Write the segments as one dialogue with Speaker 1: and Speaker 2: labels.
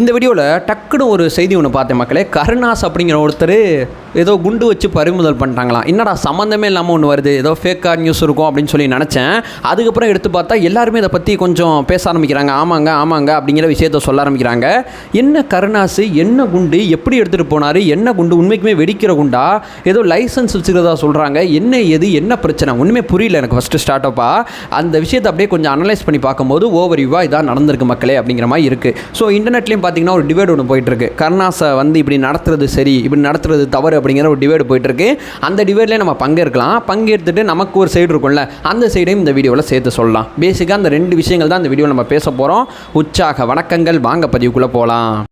Speaker 1: இந்த வீடியோவில் டக்குன்னு ஒரு செய்தி ஒன்று பார்த்தேன் மக்களே. கருணாஸ் அப்படிங்கிற ஒருத்தர் ஏதோ குண்டு வச்சு பறிமுதல் பண்ணிட்டாங்களாம். என்னடா சம்மந்தமே இல்லாமல் ஒன்று வருது. ஏதோ ஃபேக்காக நியூஸ் இருக்கும் அப்படின்னு சொல்லி நினச்சேன். அதுக்கப்புறம் எடுத்து பார்த்தா எல்லாருமே இதை பற்றி கொஞ்சம் பேச ஆரம்பிக்கிறாங்க. ஆமாங்க ஆமாங்க அப்படிங்கிற விஷயத்த சொல்ல ஆரம்பிக்கிறாங்க. என்ன கருணாஸ் என்ன குண்டு எப்படி எடுத்துகிட்டு போனார் என்ன குண்டு உண்மைக்குமே வெடிக்கிற குண்டா? ஏதோ லைசன்ஸ் வச்சுக்கிறதா சொல்கிறாங்க என்ன எது என்ன பிரச்சனை? ஒன்றுமே புரியல எனக்கு ஃபஸ்ட்டு ஸ்டார்ட் அப்பா அந்த விஷயத்தை அப்படியே கொஞ்சம் அனலைஸ் பண்ணி பார்க்கும்போது ஓவர் வியூவாக இதாக நடந்திருக்கு மக்களே அப்படிங்கிற மாதிரி இருக்குது ஸோ இன்டர்நெட்லேயும் பார்த்தீங்கன்னா ஒரு டிபேட் ஒன்று போயிட்டுருக்கு. கருணாஸை வந்து இப்படி நடத்துறது சரி இப்படி நடத்துறது தவறு அப்படிங்கிற ஒரு டிபேட் போயிட்டுருக்கு. அந்த டிபேட்லேயே நம்ம பங்கேற்கலாம். பங்கேற்றுட்டு நமக்கு ஒரு சைடு இருக்கும்ல அந்த சைடையும் இந்த வீடியோவில் சேர்த்து சொல்லலாம். பேசிக்காக அந்த ரெண்டு விஷயங்கள் தான் இந்த வீடியோவில் நம்ம பேச போகிறோம் உற்சாக வணக்கங்கள். வாங்க பதிவுக்குள்ளே போகலாம்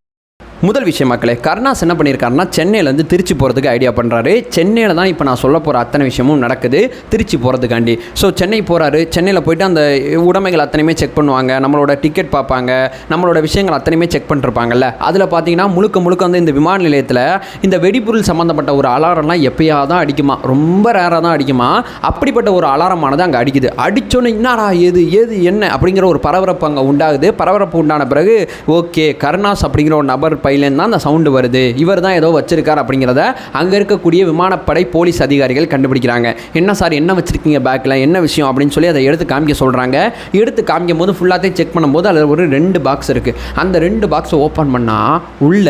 Speaker 1: முதல் விஷயம் மக்களே கருணாஸ் என்ன பண்ணியிருக்காருன்னா சென்னையிலேருந்து திருச்சி போகிறதுக்கு ஐடியா பண்ணுறாரு சென்னையில் தான் இப்போ நான் சொல்ல போகிற அத்தனை விஷயமும் நடக்குது திருச்சி போகிறதுக்காண்டி ஸோ சென்னை போகிறாரு சென்னையில் போயிட்டு அந்த உடைமைகள் அத்தனையுமே செக் பண்ணுவாங்க நம்மளோட டிக்கெட் பார்ப்பாங்க நம்மளோட விஷயங்கள் அத்தனையுமே செக் பண்ணிருப்பாங்கல்ல. அதில் பார்த்தீங்கன்னா முழுக்க முழுக்க வந்து இந்த விமான நிலையத்தில் இந்த வெடிபொருள் சம்மந்தப்பட்ட ஒரு அலாரம்லாம் எப்பயாவது தான் அடிக்குமா? ரொம்ப ரேராக தான் அடிக்குமா? அப்படிப்பட்ட ஒரு அலாரமானது அங்கே அடிக்குது. அடித்தோன்னே என்னடா ஏது ஏது என்ன? அப்படிங்கிற ஒரு பரபரப்பு அங்கே உண்டாகுது. பரபரப்பு உண்டான பிறகு ஓகே கருணாஸ் அப்படிங்கிற ஒரு நபர் பையிலேருந்து தான் அந்த சவுண்டு வருது. இவர் தான் ஏதோ வச்சிருக்கார் அப்படிங்கிறத அங்கே இருக்கக்கூடிய விமானப்படை போலீஸ் அதிகாரிகள் கண்டுபிடிக்கிறாங்க. என்ன சார் என்ன வச்சுருக்கீங்க பேக்கில் என்ன விஷயம்? அப்படின்னு சொல்லி அதை எடுத்து காமிக்க சொல்கிறாங்க எடுத்து காமிக்கும் போது ஃபுல்லாத்தையும் செக் பண்ணும்போது அதில் ஒரு ரெண்டு பாக்ஸ் இருக்குது அந்த ரெண்டு பாக்ஸை ஓப்பன் பண்ணால் உள்ள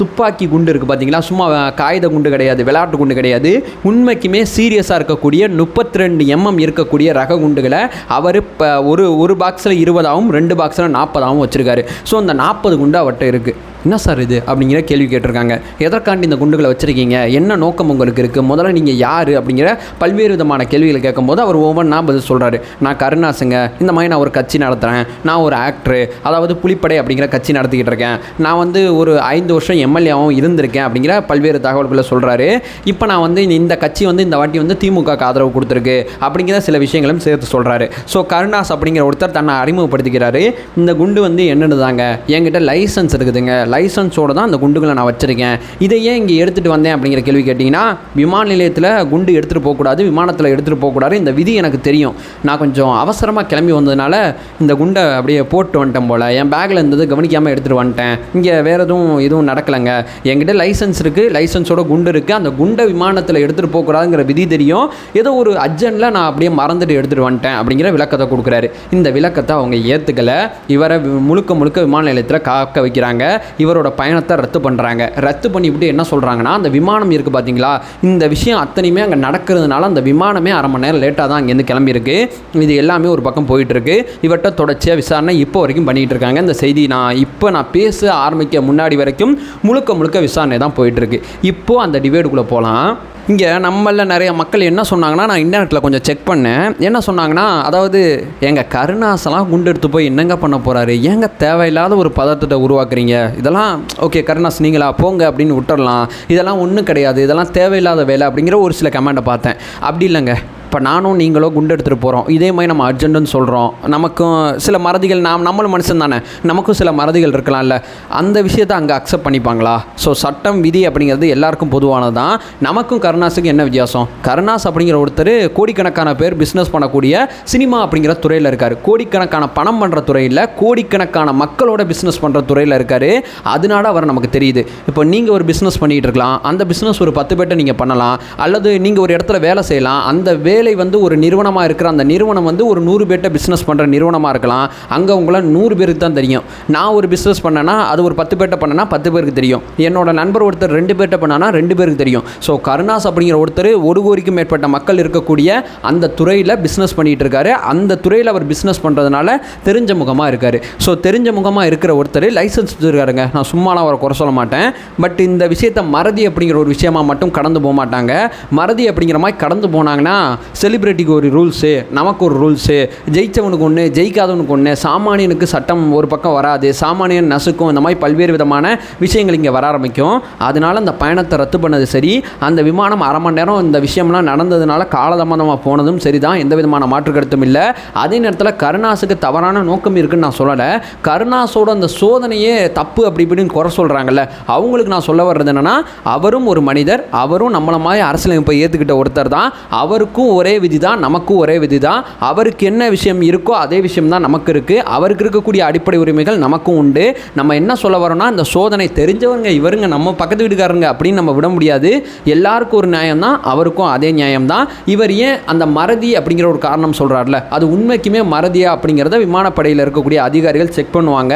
Speaker 1: துப்பாக்கி குண்டு இருக்குது பார்த்தீங்களா சும்மா காகித குண்டு கிடையாது விளையாட்டு குண்டு கிடையாது. உண்மைக்குமே சீரியஸாக இருக்கக்கூடிய முப்பத்தி ரெண்டு எம்எம் இருக்கக்கூடிய ரக குண்டுகளை அவர் இப்போ ஒரு ஒரு பாக்ஸில் இருபதாகவும் ரெண்டு பாக்ஸில் நாற்பதாகவும் வச்சுருக்காரு. ஸோ அந்த நாற்பது குண்டு அவர்கிட்ட இருக்குது என்ன சார் இது? அப்படிங்கிற கேள்வி கேட்டிருக்காங்க. எதற்காண்டி இந்த குண்டுகளை வச்சுருக்கீங்க? என்ன நோக்கம் உங்களுக்கு இருக்குது முதல்ல நீங்கள் யார்? அப்படிங்கிற பல்வேறு விதமான கேள்விகளை கேட்கும்போது அவர் ஒவ்வொன்றா பதில் சொல்கிறாரு நான் கருணாசுங்க. இந்த மாதிரி நான் ஒரு கட்சி நடத்துகிறேன் நான் ஒரு ஆக்டரு அதாவது புலிப்படை அப்படிங்கிற கட்சி நடத்திக்கிட்டு இருக்கேன். நான் வந்து ஒரு ஐந்து வருஷம் எம்எல்ஏவும் இருந்திருக்கேன் அப்படிங்கிற பல்வேறு தகவல்களை சொல்கிறாரு இப்போ நான் வந்து இந்த- கட்சி வந்து இந்த வாட்டி வந்து திமுகவுக்கு ஆதரவு கொடுத்துருக்கு அப்படிங்கிற சில விஷயங்களும் சேர்த்து சொல்கிறாரு ஸோ கருணாஸ் அப்படிங்கிற ஒருத்தர் தன்னை அறிமுகப்படுத்திக்கிறாரு. இந்த குண்டு வந்து என்னென்னு தாங்க என்கிட்ட லைசன்ஸ் இருக்குதுங்க. லைசன்ஸோடு தான் அந்த குண்டுகளை நான் வச்சுருக்கேன். இதை ஏன் இங்கே எடுத்துகிட்டு வந்தேன் அப்படிங்கிற கேள்வி கேட்டிங்கன்னா விமான நிலையத்தில் குண்டு எடுத்துகிட்டு போகக்கூடாது விமானத்தில் எடுத்துகிட்டு போகக்கூடாது இந்த விதி எனக்கு தெரியும். நான் கொஞ்சம் அவசரமாக கிளம்பி வந்ததுனால இந்த குண்டை அப்படியே போட்டு வந்துட்டேன் போல். என் பேக்கில் இருந்தது கவனிக்காமல் எடுத்துகிட்டு வந்துட்டேன். இங்கே வேறு எதுவும் எதுவும் நடக்கலைங்க. என்கிட்ட லைசன்ஸ் இருக்குது லைசன்ஸோட குண்டு இருக்குது அந்த குண்டை விமானத்தில் எடுத்துகிட்டு போகக்கூடாதுங்கிற விதி தெரியும். ஏதோ ஒரு அர்ஜென்ட்டில் நான் அப்படியே மறந்துட்டு எடுத்துகிட்டு வந்துட்டேன் அப்படிங்கிற விளக்கத்தை கொடுக்குறாரு. இந்த விளக்கத்தை அவங்க ஏற்றுக்கலை இவரை முழுக்க முழுக்க விமான நிலையத்தில் காக்க வைக்கிறாங்க. இவரோட பயணத்தை ரத்து பண்ணுறாங்க ரத்து பண்ணிவிட்டு என்ன சொல்கிறாங்கன்னா அந்த விமானம் இருக்குது பார்த்தீங்களா இந்த விஷயம் அத்தனையுமே அங்கே நடக்கிறதுனால அந்த விமானமே அரை மணி நேரம் லேட்டாக தான் அங்கேருந்து கிளம்பியிருக்கு. இது எல்லாமே ஒரு பக்கம் போயிட்டுருக்கு. இவர்கிட்ட தொடர்ச்சியாக விசாரணை இப்போ வரைக்கும் பண்ணிகிட்டு இருக்காங்க. இந்த செய்தி நான் இப்போ நான் பேச ஆரம்பிக்க முன்னாடி வரைக்கும் முழுக்க முழுக்க விசாரணை தான் போயிட்டுருக்கு. இப்போது அந்த டிவேடுக்குள்ளே போகலாம் இங்கே நம்மளில் நிறைய மக்கள் என்ன சொன்னாங்கன்னா நான் இன்டர்நெட்டில் கொஞ்சம் செக் பண்ணேன். என்ன சொன்னாங்கன்னா அதாவது எங்கள் கருணாசெல்லாம் குண்டு எடுத்து போய் என்னங்க பண்ண போகிறாரு ஏங்க தேவையில்லாத ஒரு பதட்டத்தை உருவாக்குறீங்க? இதெல்லாம் ஓகே கருணாஸ் நீங்களா? போங்க அப்படின்னு விட்டுறலாம். இதெல்லாம் ஒன்றும் கிடையாது. இதெல்லாம் தேவையில்லாத வேலை அப்படிங்கிற ஒரு சில கமெண்ட்டை பார்த்தேன். அப்படி இல்லைங்க. இப்போ நானும் நீங்களோ குண்டு எடுத்துகிட்டு போகிறோம் இதே மாதிரி நம்ம அர்ஜென்ட்டுன்னு சொல்கிறோம் நமக்கும் சில மறதிகள் நாம் நம்மளும் மனுஷன் தானே. நமக்கும் சில மறதிகள் இருக்கலாம்ல. அந்த விஷயத்தை அங்கே அக்செப்ட் பண்ணிப்பாங்களா? ஸோ சட்டம் விதி அப்படிங்கிறது எல்லாருக்கும் பொதுவானது தான் நமக்கும் கருணாஸுக்கும் என்ன வித்தியாசம்? கருணாஸ் அப்படிங்கிற ஒருத்தர் கோடிக்கணக்கான பேர் பிஸ்னஸ் பண்ணக்கூடிய சினிமா அப்படிங்கிற துறையில் இருக்கார். கோடிக்கணக்கான பணம் பண்ணுற துறையில் கோடிக்கணக்கான மக்களோட பிஸ்னஸ் பண்ணுற துறையில் இருக்கார். அதனால அவர் நமக்கு தெரியுது. இப்போ நீங்கள் ஒரு பிஸ்னஸ் பண்ணிகிட்டு இருக்கலாம். அந்த பிஸ்னஸ் ஒரு பத்து பேட்டை நீங்கள் பண்ணலாம். அல்லது நீங்கள் ஒரு இடத்துல வேலை செய்யலாம். அந்த வேலை வந்து ஒரு நிறுவனமாக இருக்கிற அந்த நிறுவனம் வந்து ஒரு நூறு பேர்ட்ட பிஸ்னஸ் பண்ணுற நிறுவனமாக இருக்கலாம். அங்கே உங்களை நூறு பேருக்கு தான் தெரியும். நான் ஒரு பிஸ்னஸ் பண்ணேன்னா அது ஒரு பத்து பேர்ட்ட பண்ணேன்னா பத்து பேருக்கு தெரியும். என்னோட நண்பர் ஒருத்தர் ரெண்டு பேர்கிட்ட பண்ணானா ரெண்டு பேருக்கு தெரியும். ஸோ கருணாஸ் அப்படிங்கிற ஒருத்தர் ஒரு கோடிக்கும் மேற்பட்ட மக்கள் இருக்கக்கூடிய அந்த துறையில் பிஸ்னஸ் பண்ணிகிட்டு இருக்காரு. அந்த துறையில் அவர் பிஸ்னஸ் பண்ணுறதுனால தெரிஞ்ச முகமாக இருக்கார். ஸோ தெரிஞ்ச முகமாக இருக்கிற ஒருத்தர் லைசன்ஸ் வச்சுருக்காருங்க. நான் சும்மாலாம் அவரை குறை சொல்ல மாட்டேன். பட் இந்த விஷயத்தை மறதி அப்படிங்கிற ஒரு விஷயமா மட்டும் கடந்து போக மாட்டாங்க. மறதி அப்படிங்கிற மாதிரி கடந்து போனாங்கன்னா செலிப்ரிட்டிக்கு ஒரு ரூல்ஸு நமக்கு ஒரு ரூல்ஸு ஜெயிச்சவனுக்கு ஒன்று ஜெயிக்காதவனுக்கு ஒன்று சாமானியனுக்கு சட்டம் ஒரு பக்கம் வராது சாமானியன் நசுக்கும் இந்த மாதிரி பல்வேறு விதமான விஷயங்கள் இங்கே வர ஆரம்பிக்கும். அதனால் அந்த பயணத்தை ரத்து பண்ணது சரி. அந்த விமானம் அரை மணி நேரம் இந்த விஷயம்லாம் நடந்ததுனால காலதாமதமாக போனதும் சரி தான் எந்த விதமான மாற்று கருத்தும் இல்லை. அதே நேரத்தில் கருணாஸுக்கு தவறான நோக்கம் இருக்குன்னு நான் சொல்லலை. கருணாஸோட அந்த சோதனையே தப்பு அப்படி இப்படின்னு குறை சொல்கிறாங்கல்ல அவங்களுக்கு நான் சொல்ல வர்றது என்னென்னா அவரும் ஒரு மனிதர் அவரும் நம்மள மாதிரி அரசியலமைப்பை ஏற்றுக்கிட்ட ஒருத்தர் தான். அவருக்கும் ஒரு ஒரே விதி தான் நமக்கும் ஒரே விதி தான் அவருக்கு என்ன விஷயம் இருக்கோ அதே விஷயம் தான் நமக்கு இருக்குது அவருக்கு இருக்கக்கூடிய அடிப்படை உரிமைகள் நமக்கும் உண்டு. நம்ம என்ன சொல்ல வரோம்னா இந்த சோதனை தெரிஞ்சவங்க இவருங்க நம்ம பக்கத்து வீட்டுக்காரங்க அப்படின்னு நம்ம விட முடியாது. எல்லாருக்கும் ஒரு நியாயம் தான் அவருக்கும் அதே நியாயம் தான் இவர் ஏன் அந்த மறதி அப்படிங்கிற ஒரு காரணம் சொல்கிறார்ல அது உண்மைக்குமே மறதியா அப்படிங்கிறத விமானப்படையில் இருக்கக்கூடிய அதிகாரிகள் செக் பண்ணுவாங்க.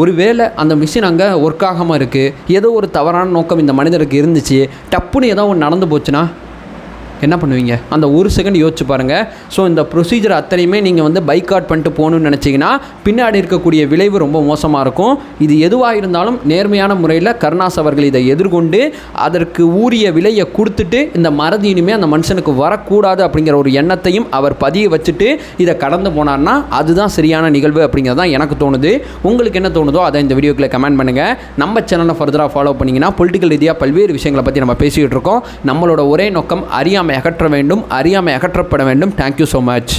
Speaker 1: ஒருவேளை அந்த மிஷின் அங்கே ஒர்க் ஆகாமல் இருக்குது ஏதோ ஒரு தவறான நோக்கம் இந்த மனிதருக்கு இருந்துச்சு டப்புன்னு ஏதோ ஒன்று நடந்து போச்சுன்னா என்ன பண்ணுவீங்க? அந்த ஒரு செகண்ட் யோசிச்சு பாருங்கள் ஸோ இந்த ப்ரொசீஜர் அத்தனையுமே நீங்கள் வந்து பைக் அவுட் பண்ணிட்டு போகணும்னு நினச்சிங்கன்னா பின்னாடி இருக்கக்கூடிய விளைவு ரொம்ப மோசமாக இருக்கும். இது எதுவாக இருந்தாலும் நேர்மையான முறையில் கருணாஸ் அவர்கள் இதை எதிர்கொண்டு அதற்கு ஊறிய விலையை கொடுத்துட்டு இந்த மறதி இனிமேல் அந்த மனுஷனுக்கு வரக்கூடாது அப்படிங்கிற ஒரு எண்ணத்தையும் அவர் பதிய வச்சுட்டு இதை கடந்து போனார்னா அதுதான் சரியான நிகழ்வு அப்படிங்கிறது தான் எனக்கு தோணுது. உங்களுக்கு என்ன தோணுதோ அதை இந்த வீடியோக்கில் கமெண்ட் பண்ணுங்கள் நம்ம சேனலை ஃபர்தராக ஃபாலோ பண்ணிங்கன்னா பொலிட்டிக்கல் ரீதியாக பல்வேறு விஷயங்களை பற்றி நம்ம பேசிக்கிட்டு இருக்கோம். நம்மளோட ஒரே நோக்கம் அறியாமல் அறியாமை அகற்ற வேண்டும் அறியாமை அகற்றப்பட வேண்டும். Thank you so much